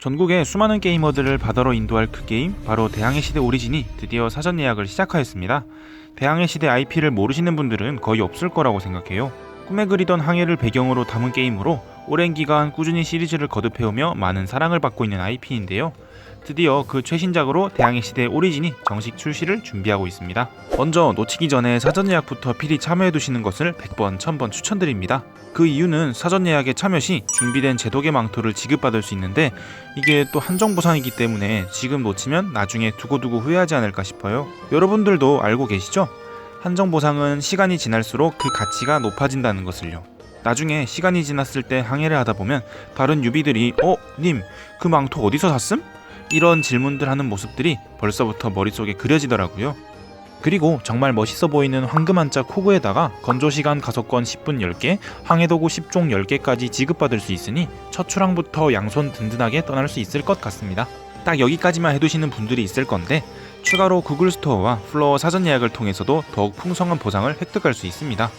전국의 수많은 게이머들을 바다로 인도할 그 게임 바로 대항해 시대 오리진이 드디어 사전 예약을 시작하였습니다. 대항해 시대 IP를 모르시는 분들은 거의 없을 거라고 생각해요. 꿈에 그리던 항해를 배경으로 담은 게임으로 오랜 기간 꾸준히 시리즈를 거듭해오며 많은 사랑을 받고 있는 IP인데요. 드디어 그 최신작으로 대항해 시대 오리진이 정식 출시를 준비하고 있습니다. 먼저 놓치기 전에 사전 예약부터 필히 참여해 두시는 것을 100번, 1000번 추천드립니다. 그 이유는 사전 예약에 참여 시 준비된 제독의 망토를 지급받을 수 있는데 이게 또 한정 보상이기 때문에 지금 놓치면 나중에 두고두고 후회하지 않을까 싶어요. 여러분들도 알고 계시죠? 한정 보상은 시간이 지날수록 그 가치가 높아진다는 것을요. 나중에 시간이 지났을 때 항해를 하다 보면 다른 유비들이 어? 님, 그 망토 어디서 샀음? 이런 질문들 하는 모습들이 벌써부터 머릿속에 그려지더라고요. 그리고 정말 멋있어 보이는 황금 한자 코그에다가 건조 시간 가속권 10분 10개, 항해도구 10종 10개까지 지급받을 수 있으니 첫 출항부터 양손 든든하게 떠날 수 있을 것 같습니다. 딱 여기까지만 해두시는 분들이 있을 건데 추가로 구글 스토어와 플로어 사전 예약을 통해서도 더욱 풍성한 보상을 획득할 수 있습니다.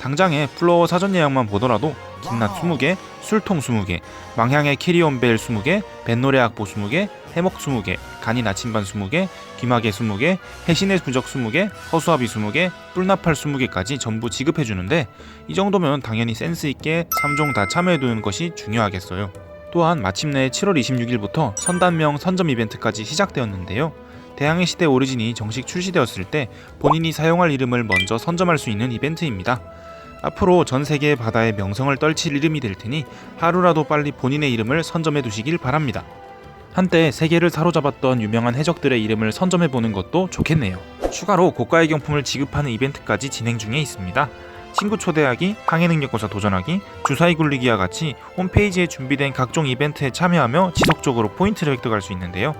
당장에 플로어 사전 예약만 보더라도 김낫 20개, 술통 20개, 망향의 캐리온벨 20개, 뱃노래 악보 20개, 해먹 20개, 간이 나침반 20개, 귀마개 20개, 해신의 부적 20개, 허수아비 20개, 뿔나팔 20개까지 전부 지급해 주는데 이 정도면 당연히 센스 있게 3종 다 참여해 두는 것이 중요하겠어요. 또한 마침내 7월 26일부터 선단명 선점 이벤트까지 시작되었는데요. 대항해 시대 오리진이 정식 출시되었을 때 본인이 사용할 이름을 먼저 선점할 수 있는 이벤트입니다. 앞으로 전 세계의 바다에 명성을 떨칠 이름이 될 테니 하루라도 빨리 본인의 이름을 선점해 두시길 바랍니다. 한때 세계를 사로잡았던 유명한 해적들의 이름을 선점해 보는 것도 좋겠네요. 추가로 고가의 경품을 지급하는 이벤트까지 진행 중에 있습니다. 친구 초대하기, 항해 능력고사 도전하기, 주사위 굴리기와 같이 홈페이지에 준비된 각종 이벤트에 참여하며 지속적으로 포인트를 획득할 수 있는데요.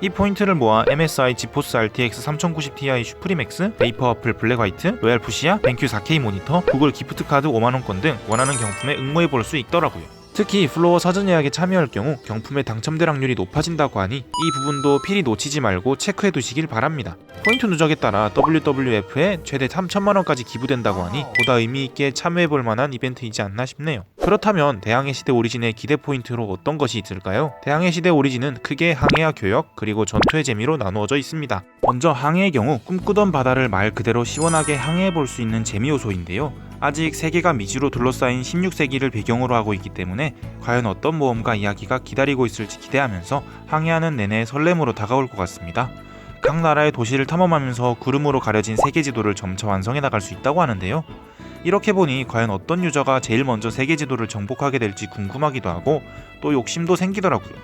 이 포인트를 모아 MSI 지포스 RTX 3090 Ti 슈프리맥스, 베이퍼 와플 블랙 화이트, 로얄 푸시아, 뱅큐 4K 모니터, 구글 기프트 카드 5만원권 등 원하는 경품에 응모해 볼 수 있더라고요. 특히 플로어 사전 예약에 참여할 경우 경품에 당첨될 확률이 높아진다고 하니 이 부분도 필히 놓치지 말고 체크해 두시길 바랍니다. 포인트 누적에 따라 WWF에 최대 3천만 원까지 기부된다고 하니 보다 의미 있게 참여해 볼 만한 이벤트이지 않나 싶네요. 그렇다면 대항해 시대 오리진의 기대 포인트로 어떤 것이 있을까요? 대항해 시대 오리진은 크게 항해와 교역 그리고 전투의 재미로 나누어져 있습니다. 먼저 항해의 경우 꿈꾸던 바다를 말 그대로 시원하게 항해해 볼 수 있는 재미 요소인데요. 아직 세계가 미지로 둘러싸인 16세기를 배경으로 하고 있기 때문에 과연 어떤 모험과 이야기가 기다리고 있을지 기대하면서 항해하는 내내 설렘으로 다가올 것 같습니다. 각 나라의 도시를 탐험하면서 구름으로 가려진 세계 지도를 점차 완성해 나갈 수 있다고 하는데요. 이렇게 보니 과연 어떤 유저가 제일 먼저 세계 지도를 정복하게 될지 궁금하기도 하고 또 욕심도 생기더라고요.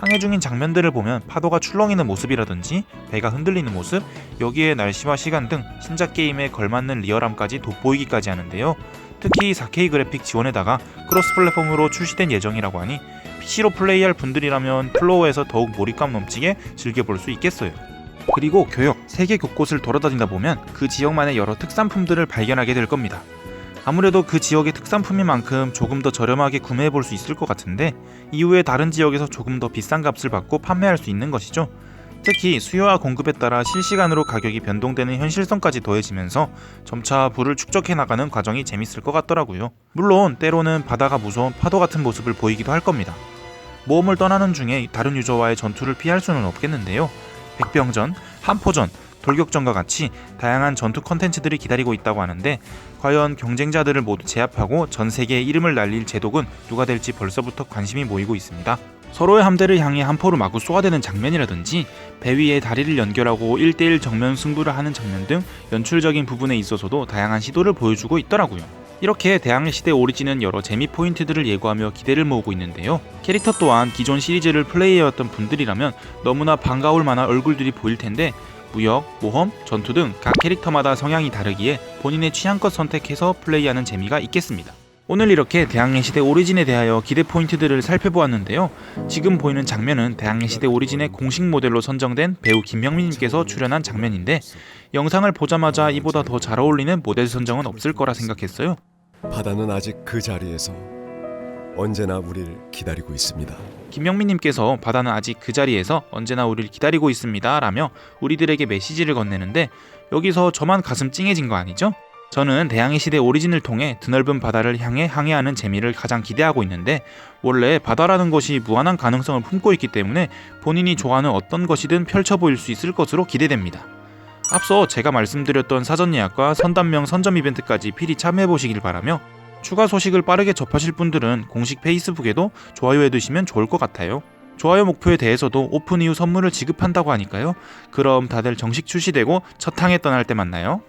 항해 중인 장면들을 보면 파도가 출렁이는 모습이라든지 배가 흔들리는 모습, 여기에 날씨와 시간 등 신작 게임에 걸맞는 리얼함까지 돋보이기까지 하는데요. 특히 4K 그래픽 지원에다가 크로스 플랫폼으로 출시된 예정이라고 하니 PC로 플레이할 분들이라면 플로어에서 더욱 몰입감 넘치게 즐겨볼 수 있겠어요. 그리고 교역, 세계 곳곳을 돌아다니다 보면 그 지역만의 여러 특산품들을 발견하게 될 겁니다. 아무래도 그 지역의 특산품인 만큼 조금 더 저렴하게 구매해 볼 수 있을 것 같은데 이후에 다른 지역에서 조금 더 비싼 값을 받고 판매할 수 있는 것이죠. 특히 수요와 공급에 따라 실시간으로 가격이 변동되는 현실성까지 더해지면서 점차 부를 축적해 나가는 과정이 재밌을 것 같더라고요. 물론 때로는 바다가 무서운 파도 같은 모습을 보이기도 할 겁니다. 모험을 떠나는 중에 다른 유저와의 전투를 피할 수는 없겠는데요. 백병전, 한포전, 돌격전과 같이 다양한 전투 컨텐츠들이 기다리고 있다고 하는데 과연 경쟁자들을 모두 제압하고 전 세계에 이름을 날릴 제독은 누가 될지 벌써부터 관심이 모이고 있습니다. 서로의 함대를 향해 한포를 마구 쏘아대는 장면이라든지 배 위에 다리를 연결하고 1대1 정면 승부를 하는 장면 등 연출적인 부분에 있어서도 다양한 시도를 보여주고 있더라고요. 이렇게 대항해 시대 오리진은 여러 재미 포인트들을 예고하며 기대를 모으고 있는데요. 캐릭터 또한 기존 시리즈를 플레이해왔던 분들이라면 너무나 반가울 만한 얼굴들이 보일 텐데 무역, 모험, 전투 등 각 캐릭터마다 성향이 다르기에 본인의 취향껏 선택해서 플레이하는 재미가 있겠습니다. 오늘 이렇게 대항해 시대 오리진에 대하여 기대 포인트들을 살펴보았는데요. 지금 보이는 장면은 대항해 시대 오리진의 공식 모델로 선정된 배우 김명민님께서 출연한 장면인데 영상을 보자마자 이보다 더 잘 어울리는 모델 선정은 없을 거라 생각했어요. 바다는 아직 그 자리에서 언제나 우리를 기다리고 있습니다. 김명민님께서 바다는 아직 그 자리에서 언제나 우리를 기다리고 있습니다 라며 우리들에게 메시지를 건네는데 여기서 저만 가슴 찡해진 거 아니죠? 저는 대항해 시대 오리진을 통해 드넓은 바다를 향해 항해하는 재미를 가장 기대하고 있는데 원래 바다라는 것이 무한한 가능성을 품고 있기 때문에 본인이 좋아하는 어떤 것이든 펼쳐 보일 수 있을 것으로 기대됩니다. 앞서 제가 말씀드렸던 사전 예약과 선단명 선점 이벤트까지 필히 참여해 보시길 바라며 추가 소식을 빠르게 접하실 분들은 공식 페이스북에도 좋아요 해 두시면 좋을 것 같아요. 좋아요 목표에 대해서도 오픈 이후 선물을 지급한다고 하니까요. 그럼 다들 정식 출시되고 첫 항해 떠날 때 만나요.